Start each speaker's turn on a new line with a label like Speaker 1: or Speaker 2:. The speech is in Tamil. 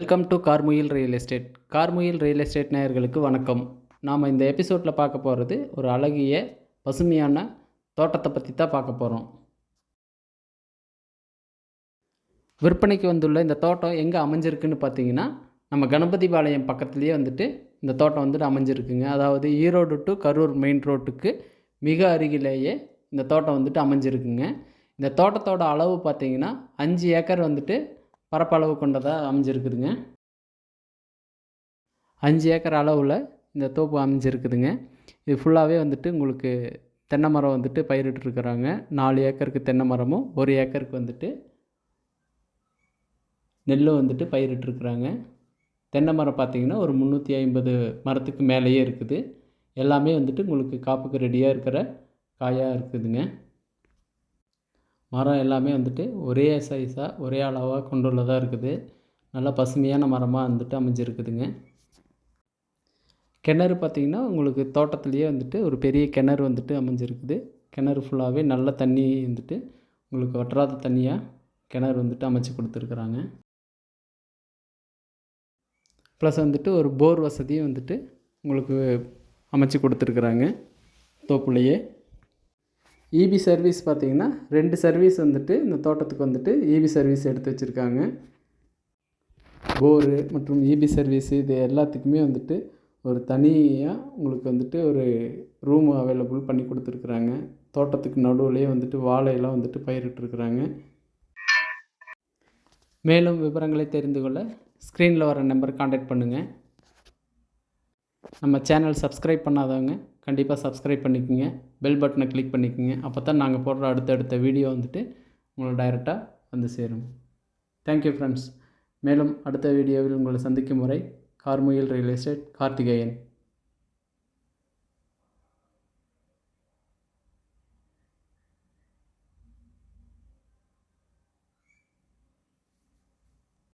Speaker 1: Welcome to Karmuyil real estate Karmuyil real estate நேயர்களுக்கு வணக்கம். நாம் இந்த எபிசோடில் பார்க்க போகிறது ஒரு அழகிய பசுமையான தோட்டத்தை பற்றி தான் பார்க்க போகிறோம் விற்பனைக்கு வந்துள்ள இந்த தோட்டம் எங்கே அமைஞ்சிருக்குன்னு பார்த்தீங்கன்னா நம்ம கணபதி பாளையம் பக்கத்துலேயே வந்துட்டு இந்த தோட்டம் வந்துட்டு அமைஞ்சிருக்குங்க. அதாவது ஈரோடு டு கரூர் மெயின் ரோட்டுக்கு மிக அருகிலேயே இந்த தோட்டம் வந்துட்டு அமைஞ்சிருக்குங்க. இந்த தோட்டத்தோட அளவு பார்த்தீங்கன்னா அஞ்சு ஏக்கர் வந்துட்டு பரப்பளவு கொண்டதாக அமைஞ்சிருக்குதுங்க. அஞ்சு ஏக்கர் அளவில் இந்த தோப்பு அமைஞ்சிருக்குதுங்க. இது ஃபுல்லாகவே வந்துட்டு உங்களுக்கு தென்னை மரம் வந்துட்டு பயிரிட்டுருக்குறாங்க. நாலு ஏக்கருக்கு தென்னை மரமும் ஒரு ஏக்கருக்கு வந்துட்டு நெல்லும் வந்துட்டு பயிரிட்டுருக்குறாங்க. தென்னை மரம் பார்த்திங்கன்னா ஒரு முந்நூற்றி ஐம்பது மரத்துக்கு மேலேயே இருக்குது. எல்லாமே வந்துட்டு உங்களுக்கு காப்புக்கு ரெடியாக இருக்கிற காயாக இருக்குதுங்க. மரம் எல்லாமே வந்துட்டு ஒரே சைஸாக ஒரே அளவாக கொண்டுள்ளதாக இருக்குது. நல்லா பசுமையான மரமாக வந்துட்டு அமைஞ்சிருக்குதுங்க. கிணறு பார்த்திங்கன்னா உங்களுக்கு தோட்டத்துலேயே வந்துட்டு ஒரு பெரிய கிணறு வந்துட்டு அமைஞ்சிருக்குது. கிணறு ஃபுல்லாகவே நல்ல தண்ணி வந்துட்டு உங்களுக்கு வற்றாத தண்ணியாக கிணறு வந்துட்டு அமைச்சு கொடுத்துருக்குறாங்க. ப்ளஸ் வந்துட்டு ஒரு போர் வசதியும் வந்துட்டு உங்களுக்கு அமைச்சு கொடுத்துருக்குறாங்க. தோப்புலையே. இபி சர்வீஸ் பார்த்திங்கன்னா ரெண்டு சர்வீஸ் வந்துட்டு இந்த தோட்டத்துக்கு வந்துட்டு இபி சர்வீஸ் எடுத்து வச்சுருக்காங்க. போரு மற்றும் இபி சர்வீஸ் இது எல்லாத்துக்குமே வந்துட்டு ஒரு தனியாக உங்களுக்கு வந்துட்டு ஒரு ரூம் அவைலபிள் பண்ணி கொடுத்துருக்குறாங்க. தோட்டத்துக்கு நடுவுலேயே வந்துட்டு வாழையெல்லாம் வந்துட்டு பயிரிட்டுருக்குறாங்க. மேலும் விவரங்களை தெரிந்து கொள்ள ஸ்க்ரீனில் வர நம்பர் காண்டாக்ட் பண்ணுங்கள் நம்ம சேனல் சப்ஸ்கிரைப் பண்ணாதவங்க கண்டிப்பாக சப்ஸ்கிரைப் பண்ணிக்கோங்க. பெல் பட்டனை கிளிக் பண்ணிக்கோங்க. அப்போ தான் நாங்கள் போடுற அடுத்தடுத்த வீடியோ வந்துட்டு உங்களை டைரெக்டாக வந்து சேரும். தேங்க்யூ ஃப்ரெண்ட்ஸ் மேலும் அடுத்த வீடியோவில் உங்களை சந்திக்கும் வரை கார்முகில் ரியல் எஸ்டேட் கார்த்திகேயன்.